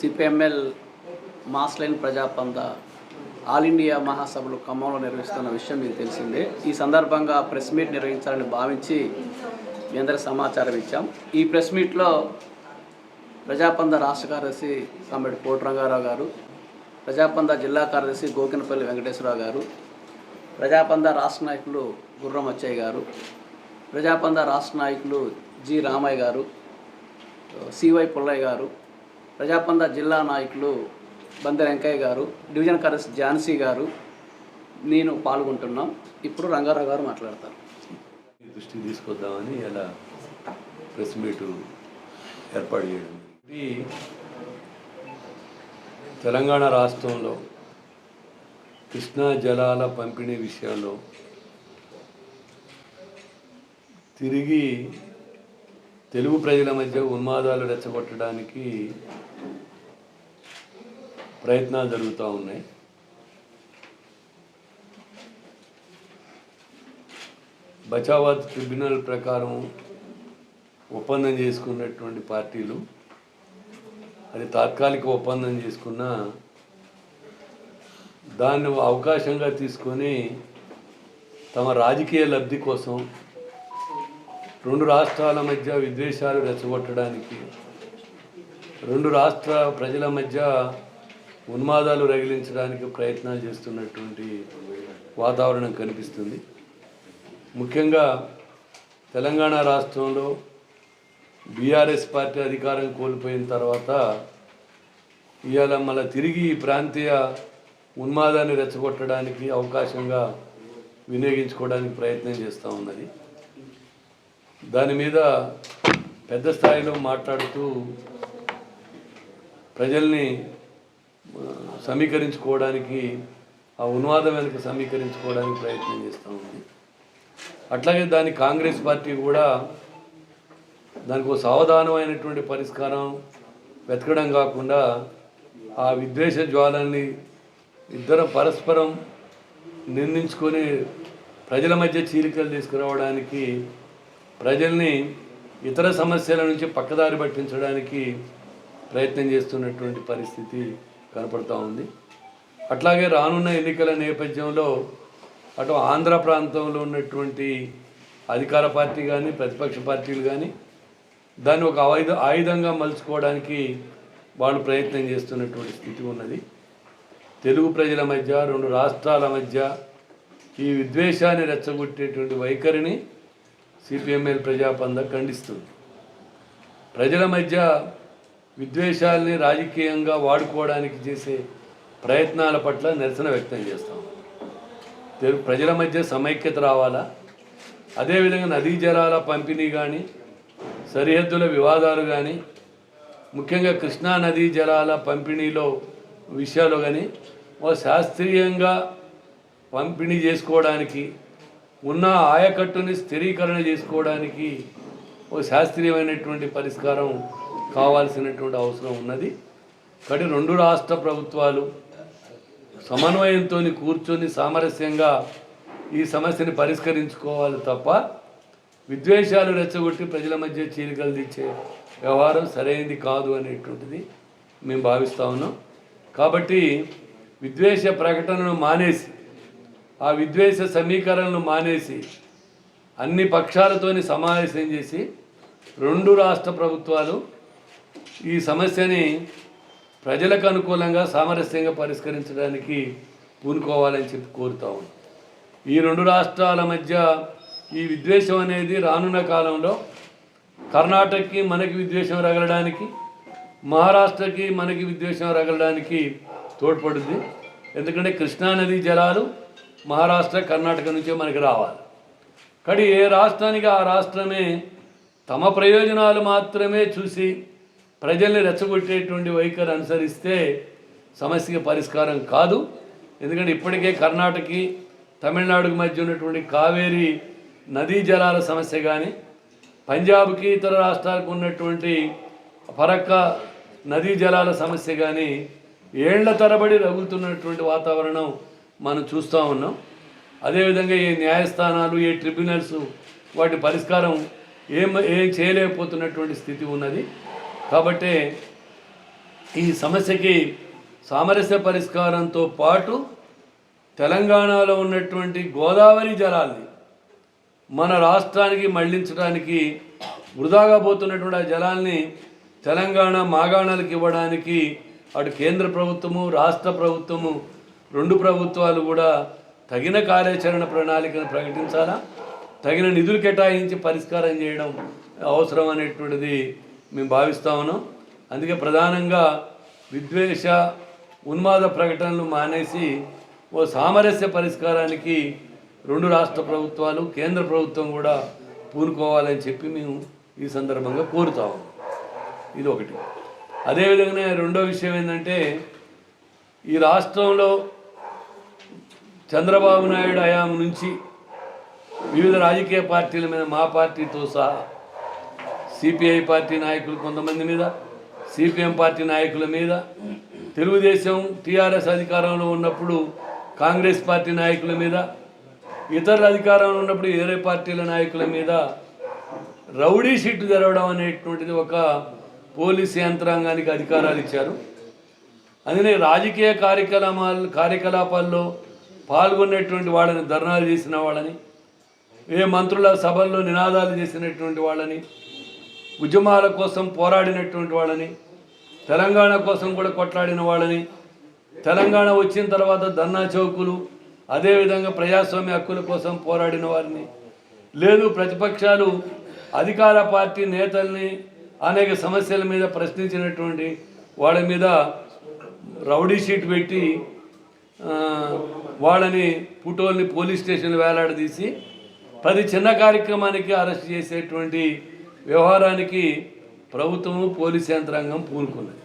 CPML mass line Prajapantha all India మహాసభలు ఖమ్మంలో నిర్వహిస్తున్న విషయం మీకు తెలిసిందే. ఈ సందర్భంగా ప్రెస్ మీట్ నిర్వహించాలని భావించి మీ అందరికి సమాచారం ఇచ్చాం. ఈ ప్రెస్ మీట్లో ప్రజాపంద రాష్ట్ర కార్యదర్శి కామెడి కోటి రంగారావు గారు ప్రజాపంద జిల్లా కార్యదర్శి గోకినపల్లి వెంకటేశ్వరరావు గారు ప్రజాపంద రాష్ట్ర నాయకులు గుర్రం అచ్చయ్య గారు ప్రజాపంద రాష్ట్ర నాయకులు జి రామయ్య గారు సివై పుల్లయ్య గారు ప్రజాపంద జిల్లా నాయకులు బందె వెంకయ్య గారు డివిజన్ కార్యదర్శి ఝాన్సీ గారు నేను పాల్గొంటున్నాం. ఇప్పుడు రంగారావు గారు మాట్లాడతారు. మీ దృష్టికి తీసుకొద్దామని ఇలా ప్రెస్ మీట్ ఏర్పాటు చేయడం ఇది తెలంగాణ రాష్ట్రంలో కృష్ణా జలాల పంపిణీ విషయంలో తిరిగి తెలుగు ప్రజల మధ్య ఉన్మాదాలు రెచ్చగొట్టడానికి ప్రయత్నాలు జరుగుతూ ఉన్నాయి. బచావత్ ట్రిబ్యునల్ ప్రకారం ఒప్పందం చేసుకున్నటువంటి పార్టీలు అది తాత్కాలిక ఒప్పందం చేసుకున్న దాన్ని అవకాశంగా తీసుకొని తమ రాజకీయ లబ్ధి కోసం రెండు రాష్ట్రాల మధ్య విద్వేషాలు రెచ్చగొట్టడానికి రెండు రాష్ట్ర ప్రజల మధ్య ఉన్మాదాలు రగిలించడానికి ప్రయత్నాలు చేస్తున్నటువంటి వాతావరణం కనిపిస్తుంది. ముఖ్యంగా తెలంగాణ రాష్ట్రంలో బీఆర్ఎస్ పార్టీ అధికారం కోల్పోయిన తర్వాత ఇవాళ మళ్ళీ తిరిగి ఈ ప్రాంతీయ ఉన్మాదాన్ని రెచ్చగొట్టడానికి అవకాశంగా వినియోగించుకోవడానికి ప్రయత్నం చేస్తూ ఉన్నది. దాని మీద పెద్ద స్థాయిలో మాట్లాడుతూ ప్రజల్ని సమీకరించుకోవడానికి ఆ ఉన్వాదం వెనుక సమీకరించుకోవడానికి ప్రయత్నం చేస్తూ ఉంది. అట్లాగే దాని కాంగ్రెస్ పార్టీ కూడా దానికి ఒక సావధానమైనటువంటి పరిష్కారం వెతకడం కాకుండా ఆ విద్వేష జ్వాలల్ని ఇద్దరు పరస్పరం నిందించుకొని ప్రజల మధ్య చీలికలు తీసుకురావడానికి ప్రజల్ని ఇతర సమస్యల నుంచి పక్కదారి పట్టించడానికి ప్రయత్నం చేస్తున్నటువంటి పరిస్థితి కనపడతా ఉంది. అట్లాగే రానున్న ఎన్నికల నేపథ్యంలో అటు ఆంధ్ర ప్రాంతంలో ఉన్నటువంటి అధికార పార్టీ కానీ ప్రతిపక్ష పార్టీలు కానీ దాన్ని ఒక ఆయుధ ఆయుధంగా మలుచుకోవడానికి వాళ్ళు ప్రయత్నం చేస్తున్నటువంటి స్థితి ఉన్నది. తెలుగు ప్రజల మధ్య రెండు రాష్ట్రాల మధ్య ఈ విద్వేషాన్ని రెచ్చగొట్టేటువంటి వైఖరిని సిపిఎంఎల్ ప్రజాపంద ఖండిస్తుంది. ప్రజల మధ్య విద్వేషాల్ని రాజకీయంగా వాడుకోవడానికి చేసే ప్రయత్నాల పట్ల నిరసన వ్యక్తం చేస్తాం. తెలుగు ప్రజల మధ్య సమైక్యత రావాలా? అదేవిధంగా నదీ జలాల పంపిణీ కానీ సరిహద్దుల వివాదాలు కానీ ముఖ్యంగా కృష్ణా నదీ జలాల పంపిణీలో విషయాలు కానీ ఓ శాస్త్రీయంగా పంపిణీ చేసుకోవడానికి ఉన్న ఆయకట్టుని స్థిరీకరణ చేసుకోవడానికి ఓ శాస్త్రీయమైనటువంటి పరిష్కారం కావాల్సినటువంటి అవసరం ఉన్నది. కాబట్టి రెండు రాష్ట్ర ప్రభుత్వాలు సమన్వయంతో కూర్చొని సామరస్యంగా ఈ సమస్యని పరిష్కరించుకోవాలి తప్ప విద్వేషాలు రెచ్చగొట్టి ప్రజల మధ్య చీలికలు తెచ్చే వ్యవహారం సరైనది కాదు అనేటువంటిది మేము భావిస్తా ఉన్నాం. కాబట్టి విద్వేష ప్రకటనను మానేసి ఆ విద్వేష సమీకరణను మానేసి అన్ని పక్షాలతోని సమావేశం చేసి రెండు రాష్ట్ర ప్రభుత్వాలు ఈ సమస్యని ప్రజలకు అనుకూలంగా సామరస్యంగా పరిష్కరించడానికి పూనుకోవాలని చెప్పి కోరుతా ఈ రెండు రాష్ట్రాల మధ్య ఈ విద్వేషం అనేది రానున్న కాలంలో కర్ణాటకకి మనకి విద్వేషం రగలడానికి మహారాష్ట్రకి మనకి విద్వేషం రగలడానికి తోడ్పడుద్ది. ఎందుకంటే కృష్ణానది జలాలు మహారాష్ట్ర కర్ణాటక నుంచే మనకి రావాలి. కానీ ఏ రాష్ట్రానికి ఆ రాష్ట్రమే తమ ప్రయోజనాలు మాత్రమే చూసి ప్రజల్ని రెచ్చగొట్టేటువంటి వైఖరి అనుసరిస్తే సమస్యకి పరిష్కారం కాదు. ఎందుకంటే ఇప్పటికే కర్ణాటకకి తమిళనాడుకి మధ్య ఉన్నటువంటి కావేరీ నదీ జలాల సమస్య కానీ పంజాబ్కి ఇతర రాష్ట్రాలకు ఉన్నటువంటి పరక్క నదీ జలాల సమస్య కానీ ఏళ్ళ తరబడి రగులుతున్నటువంటి వాతావరణం మనం చూస్తూ ఉన్నాం. అదేవిధంగా ఏ న్యాయస్థానాలు ఏ ట్రిబ్యునల్స్ వాటి పరిష్కారం ఏం ఏం చేయలేకపోతున్నటువంటి స్థితి ఉన్నది. కాబట్టి ఈ సమస్యకి సామరస్య పరిష్కారంతో పాటు తెలంగాణలో ఉన్నటువంటి గోదావరి జలాల్ని మన రాష్ట్రానికి మళ్ళించడానికి వృధాగా పోతున్నటువంటి ఆ జలాల్ని తెలంగాణ మాగాణాలకు ఇవ్వడానికి అటు కేంద్ర ప్రభుత్వము రాష్ట్ర ప్రభుత్వము రెండు ప్రభుత్వాలు కూడా తగిన కార్యాచరణ ప్రణాళికను ప్రకటించాలా? తగిన నిధులు కేటాయించి పరిష్కారం చేయడం అవసరం అనేటువంటిది మేము భావిస్తా ఉన్నాం. అందుకే ప్రధానంగా విద్వేష ఉన్మాద ప్రకటనలు మానేసి ఓ సామరస్య పరిష్కారానికి రెండు రాష్ట్ర ప్రభుత్వాలు కేంద్ర ప్రభుత్వం కూడా పూనుకోవాలని చెప్పి మేము ఈ సందర్భంగా కోరుతాము ఇది ఒకటి అదేవిధంగానే రెండో విషయం ఏంటంటే ఈ రాష్ట్రంలో చంద్రబాబు నాయుడు హయాం నుంచి వివిధ రాజకీయ పార్టీల మీద మా పార్టీతో సహా సిపిఐ పార్టీ నాయకులు కొంతమంది మీద సిపిఎం పార్టీ నాయకుల మీద తెలుగుదేశం టీఆర్ఎస్ అధికారంలో ఉన్నప్పుడు కాంగ్రెస్ పార్టీ నాయకుల మీద ఇతరుల అధికారంలో ఉన్నప్పుడు వేరే పార్టీల నాయకుల మీద రౌడీ షీట్ జరగడం అనేటువంటిది ఒక పోలీస్ యంత్రాంగానికి అధికారాలు ఇచ్చారు. అందుకని రాజకీయ కార్యక్రమాలు కార్యకలాపాల్లో పాల్గొన్నటువంటి వాళ్ళని ధర్నాలు చేసిన వాళ్ళని ఏ మంత్రుల సభల్లో నినాదాలు చేసినటువంటి వాళ్ళని ఉద్యమాల కోసం పోరాడినటువంటి వాళ్ళని తెలంగాణ కోసం కూడా కొట్లాడిన వాళ్ళని తెలంగాణ వచ్చిన తర్వాత ధర్నా చౌకులు అదేవిధంగా ప్రజాస్వామ్య హక్కుల కోసం పోరాడిన వారిని. లేదు ప్రతిపక్షాలు అధికార పార్టీ నేతల్ని అనేక సమస్యల మీద ప్రశ్నించినటువంటి వాళ్ళ మీద రౌడీ షీట్ పెట్టి వాళ్ళని పుటోల్ని పోలీస్ స్టేషన్ వేలాడదీసి పది చిన్న కార్యక్రమానికి అరెస్ట్ చేసేటువంటి వ్యవహారానికి ప్రభుత్వము పోలీస్ యంత్రాంగం పూనుకున్నది.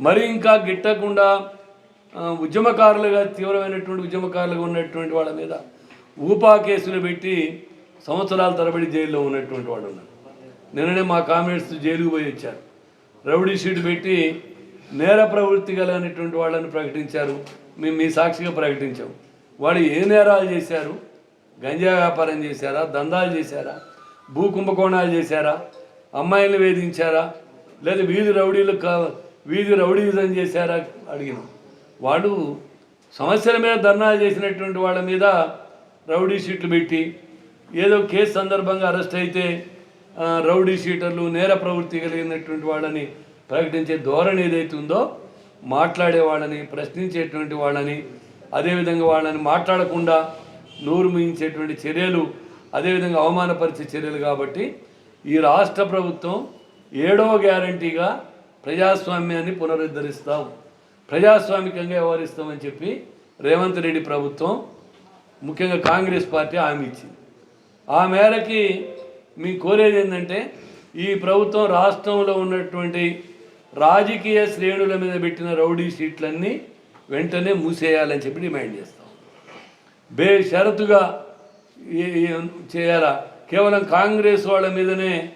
మరి ఇంకా గిట్టకుండా ఉద్యమకారులుగా తీవ్రమైనటువంటి ఉద్యమకారులుగా ఉన్నటువంటి వాళ్ళ మీద ఊపా కేసులు పెట్టి సంవత్సరాల తరబడి జైల్లో ఉన్నటువంటి వాడు ఉన్నారు నిన్ననే మా కామ్రేడ్స్ జైలుకు పోయి వచ్చారు. రౌడీ షీట్ పెట్టి నేర ప్రవృత్తి కలిగినటువంటి వాళ్ళని ప్రకటించారు. మేము మీ సాక్షిగా ప్రకటించాం. వాళ్ళు ఏ నేరాలు చేశారు? గంజా వ్యాపారం చేశారా? దందాలు చేశారా? భూ కుంభకోణాలు చేశారా? అమ్మాయిలను వేధించారా? లేదా వీధి రౌడీలు కా వీధి రౌడీజం చేశారా? అడిగినాం. వాడు సమస్యల మీద ధర్నాలు చేసినటువంటి వాళ్ళ మీద రౌడీ షీట్లు పెట్టి ఏదో కేసు సందర్భంగా అరెస్ట్ అయితే రౌడీ షీటర్లు నేర ప్రవృత్తి కలిగినటువంటి వాళ్ళని ప్రకటించే ధోరణి ఏదైతే ఉందో మాట్లాడే వాళ్ళని ప్రశ్నించేటువంటి వాళ్ళని అదేవిధంగా వాళ్ళని మాట్లాడకుండా నూరు మించేటువంటి చర్యలు అదేవిధంగా అవమానపరిచే చర్యలు కాబట్టి ఈ రాష్ట్ర ప్రభుత్వం ఏడవ గ్యారంటీగా ప్రజాస్వామ్యాన్ని పునరుద్ధరిస్తాం. ప్రజాస్వామికంగా వ్యవహరిస్తామని చెప్పి రేవంత్ రెడ్డి ప్రభుత్వం ముఖ్యంగా కాంగ్రెస్ పార్టీ హామీ ఇచ్చింది. ఆ మేరకి మేము కోరేది ఏంటంటే ఈ ప్రభుత్వం రాష్ట్రంలో ఉన్నటువంటి రాజకీయ శ్రేణుల మీద పెట్టిన రౌడీ సీట్లన్నీ వెంటనే మూసేయాలని చెప్పి డిమాండ్ చేస్తాం బేషరతుగా చేయాలా? కేవలం కాంగ్రెస్ వాళ్ళ మీదనే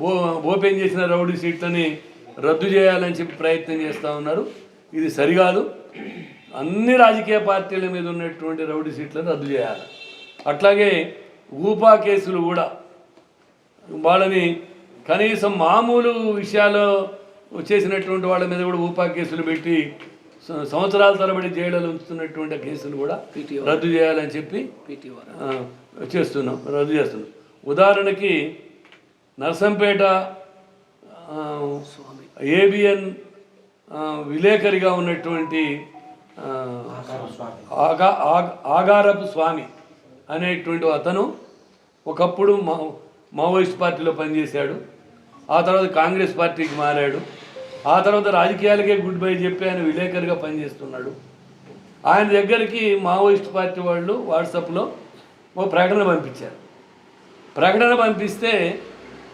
ఓ ఓపెన్ చేసిన రౌడీ సీట్లని రద్దు చేయాలని చెప్పి ప్రయత్నం చేస్తూ ఉన్నారు. ఇది సరికాదు. అన్ని రాజకీయ పార్టీల మీద ఉన్నటువంటి రౌడీ సీట్లను రద్దు చేయాలి. అట్లాగే ఊపా కేసులు కూడా వాళ్ళని కనీసం మామూలు విషయాలు చేసినటువంటి వాళ్ళ మీద కూడా ఊపా కేసులు పెట్టి సంవత్సరాల తరబడి జైళ్ళలో ఉంచుతున్నటువంటి కేసులు కూడా. రద్దు చేయాలని చెప్పి చేస్తున్నాం రద్దు చేస్తున్నాం. ఉదాహరణకి నర్సంపేట ఏబిఎన్ విలేకరిగా ఉన్నటువంటి ఆగ- ఆగారపు స్వామి అనేటువంటి అతను ఒకప్పుడు మా మావోయిస్ట్ పార్టీలో పనిచేశాడు. ఆ తర్వాత కాంగ్రెస్ పార్టీకి మారాడు. ఆ తర్వాత రాజకీయాలకే గుడ్ బై చెప్పి ఆయన విలేకరుగా పనిచేస్తున్నాడు. ఆయన దగ్గరికి మావోయిస్ట్ పార్టీ వాళ్ళు వాట్సాప్లో ఓ ప్రకటన పంపించారు. ప్రకటన పంపిస్తే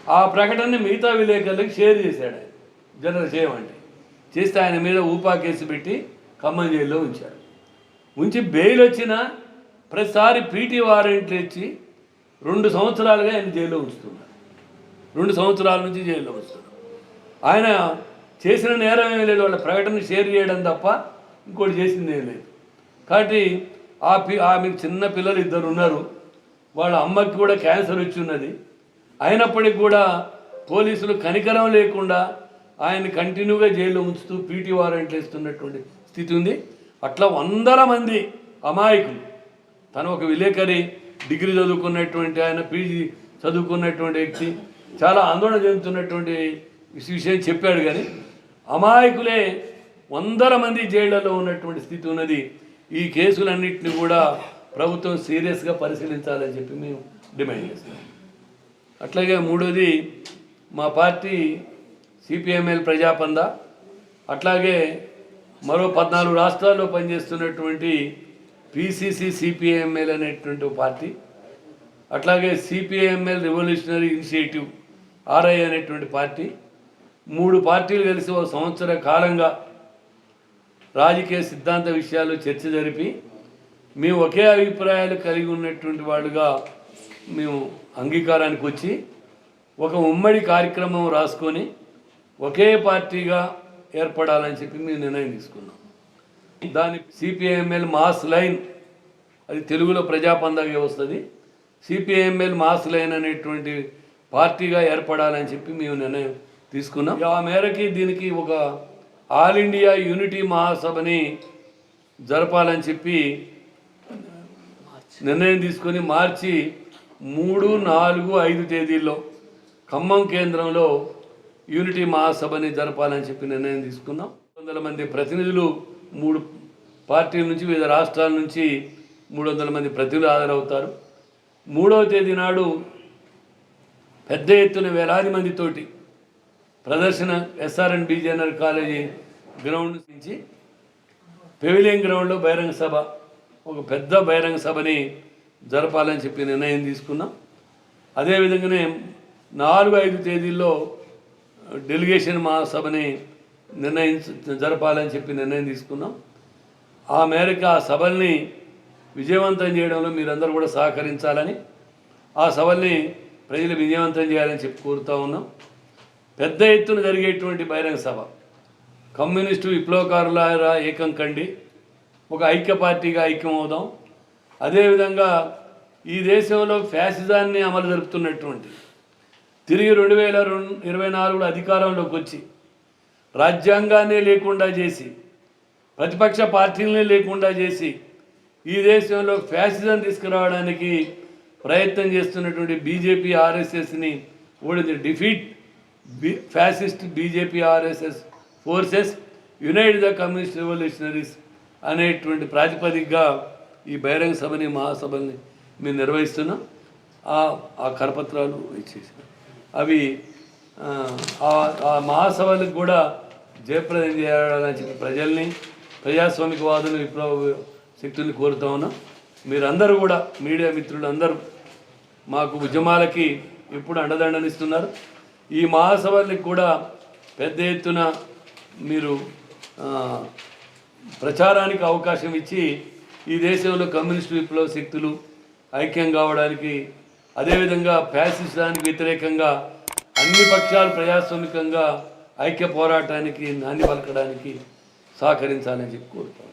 ఆ ప్రకటనని మిగతా విలేకరులకు షేర్ చేశాడు ఆయన. జనరల్ చేయమంటే. చేస్తే ఆయన మీద ఊపా కేసు పెట్టి ఖమ్మం జైల్లో ఉంచారు. ఉంచి బెయిల్ వచ్చిన ప్రతిసారి పీటీ వారెంట్లు ఇచ్చి రెండు సంవత్సరాలుగా ఆయన జైల్లో ఉంచుతున్నారు. రెండు సంవత్సరాల నుంచి జైల్లో ఉంచుతున్నారు. ఆయన చేసిన నేరం ఏమీ లేదు వాళ్ళ ప్రకటన షేర్ చేయడం తప్ప ఇంకోటి చేసింది ఏం లేదు. కాబట్టి ఆ పి ఆమె చిన్న పిల్లలు ఇద్దరు ఉన్నారు. వాళ్ళ అమ్మకి కూడా క్యాన్సర్ వచ్చి ఉన్నది. అయినప్పటికీ కూడా పోలీసులు కనికరం లేకుండా ఆయన కంటిన్యూగా జైల్లో ఉంచుతూ పీటీ వారెంట్లు ఇస్తున్నటువంటి స్థితి ఉంది. అట్లా వందల మంది అమాయకులు. తను ఒక విలేకరి డిగ్రీ చదువుకున్నటువంటి ఆయన పీజీ చదువుకున్నటువంటి వ్యక్తి చాలా ఆందోళన చెందుతున్నటువంటి విషయం చెప్పాడు కానీ అమాయకులే వందల మంది జైళ్ళలో ఉన్నటువంటి స్థితి ఉన్నది. ఈ కేసులన్నింటినీ కూడా ప్రభుత్వం సీరియస్గా పరిశీలించాలని చెప్పి మేము డిమాండ్ చేస్తున్నాం. అట్లాగే మూడోది మా పార్టీ సిపిఎంఎల్ ప్రజాపంద అట్లాగే మరో పద్నాలుగు రాష్ట్రాల్లో పనిచేస్తున్నటువంటి పిసిసి సిపిఎంఎల్ అనేటువంటి పార్టీ అట్లాగే సిపిఎంఎల్ రెవల్యూషనరీ ఇనిషియేటివ్ ఆర్ఐ అనేటువంటి పార్టీ మూడు పార్టీలు కలిసి ఒక సంవత్సర కాలంగా రాజకీయ సిద్ధాంత విషయాలు చర్చ జరిపి మేము ఒకే అభిప్రాయాలు కలిగి ఉన్నటువంటి వాళ్ళుగా మేము అంగీకారానికి వచ్చి ఒక ఉమ్మడి కార్యక్రమం రాసుకొని ఒకే పార్టీగా ఏర్పడాలని చెప్పి మేము నిర్ణయం తీసుకున్నాం. దాని సిపిఐఎంఎల్ మాస్ లైన్ అది తెలుగులో ప్రజాపందాగే వస్తుంది సిపిఐఎంఎల్ మాస్ లైన్ అనేటువంటి పార్టీగా ఏర్పడాలని చెప్పి మేము నిర్ణయం తీసుకున్నాం. ఆ మేరకి దీనికి ఒక ఆల్ ఇండియా యూనిటీ మహాసభని జరపాలని చెప్పి నిర్ణయం తీసుకొని మార్చి మూడు నాలుగు ఐదు తేదీల్లో ఖమ్మం కేంద్రంలో యూనిటీ మహాసభని జరపాలని చెప్పి నిర్ణయం తీసుకున్నాం. వందల మంది ప్రతినిధులు మూడు పార్టీల నుంచి వివిధ రాష్ట్రాల నుంచి మూడు వందల మంది ప్రతినిధులు హాజరవుతారు. మూడవ తేదీ నాడు పెద్ద ఎత్తున వేలాది మందితోటి ప్రదర్శన ఎస్ఆర్ఎన్ బీజేఎన్ఆర్ కాలేజీ గ్రౌండ్ నుంచి పెవిలియన్ గ్రౌండ్లో బహిరంగ సభ ఒక పెద్ద బహిరంగ సభని జరపాలని చెప్పి నిర్ణయం తీసుకున్నాం. అదేవిధంగానే నాలుగు ఐదు తేదీల్లో డెలిగేషన్ మహాసభని నిర్ణయించ జరపాలని చెప్పి నిర్ణయం తీసుకున్నాం. ఆ మేరకు ఆ సభల్ని విజయవంతం చేయడంలో మీరందరూ కూడా సహకరించాలని ఆ సభల్ని ప్రజలు విజయవంతం చేయాలని చెప్పి కోరుతూ ఉన్నాం. పెద్ద ఎత్తున జరిగేటువంటి బహిరంగ సభ. కమ్యూనిస్టు విప్లవకారులారా ఏకం కండి. ఒక ఐక్య పార్టీగా ఐక్యం అవుదాం అదేవిధంగా ఈ దేశంలో ఫ్యాసిజాన్ని అమలు జరుపుతున్నటువంటి తిరిగి రెండు వేల రెండు ఇరవై నాలుగులో అధికారంలోకి వచ్చి రాజ్యాంగాన్నే లేకుండా చేసి ప్రతిపక్ష పార్టీలనే లేకుండా చేసి ఈ దేశంలో ఫ్యాసిజం తీసుకురావడానికి ప్రయత్నం చేస్తున్నటువంటి బీజేపీ ఆర్ఎస్ఎస్ని ఓడింది. Defeat B fascist BJP RSS forces unite the communist revolutionaries అనేటువంటి ప్రాతిపదికగా ఈ బహిరంగ సభని మహాసభల్ని మేము నిర్వహిస్తున్నాం. ఆ ఆ కరపత్రాలు ఇచ్చేసాం. అవి ఆ, ఆ- మహాసభలకు కూడా జయప్రదం చేయాలని చెప్పి ప్రజల్ని ప్రజాస్వామికవాదులు విప్లవ శక్తుల్ని కోరుతా ఉన్నాం. మీరందరూ కూడా మీడియా మిత్రులు అందరూ మాకు ఉద్యమాలకి ఎప్పుడు అండదండనిస్తున్నారు. ఈ మహాసభలకు కూడా పెద్ద ఎత్తున మీరు ప్రచారానికి అవకాశం ఇచ్చి ఈ దేశంలో కమ్యూనిస్ట్ విప్లవ శక్తులు ఐక్యం కావడానికి అదేవిధంగా ఫ్యాసిస్టానికి వ్యతిరేకంగా అన్ని పక్షాలు ప్రజాస్వామికంగా ఐక్య పోరాటానికి నాంది పలకడానికి సహకరించాలని చెప్పి కోరుతాం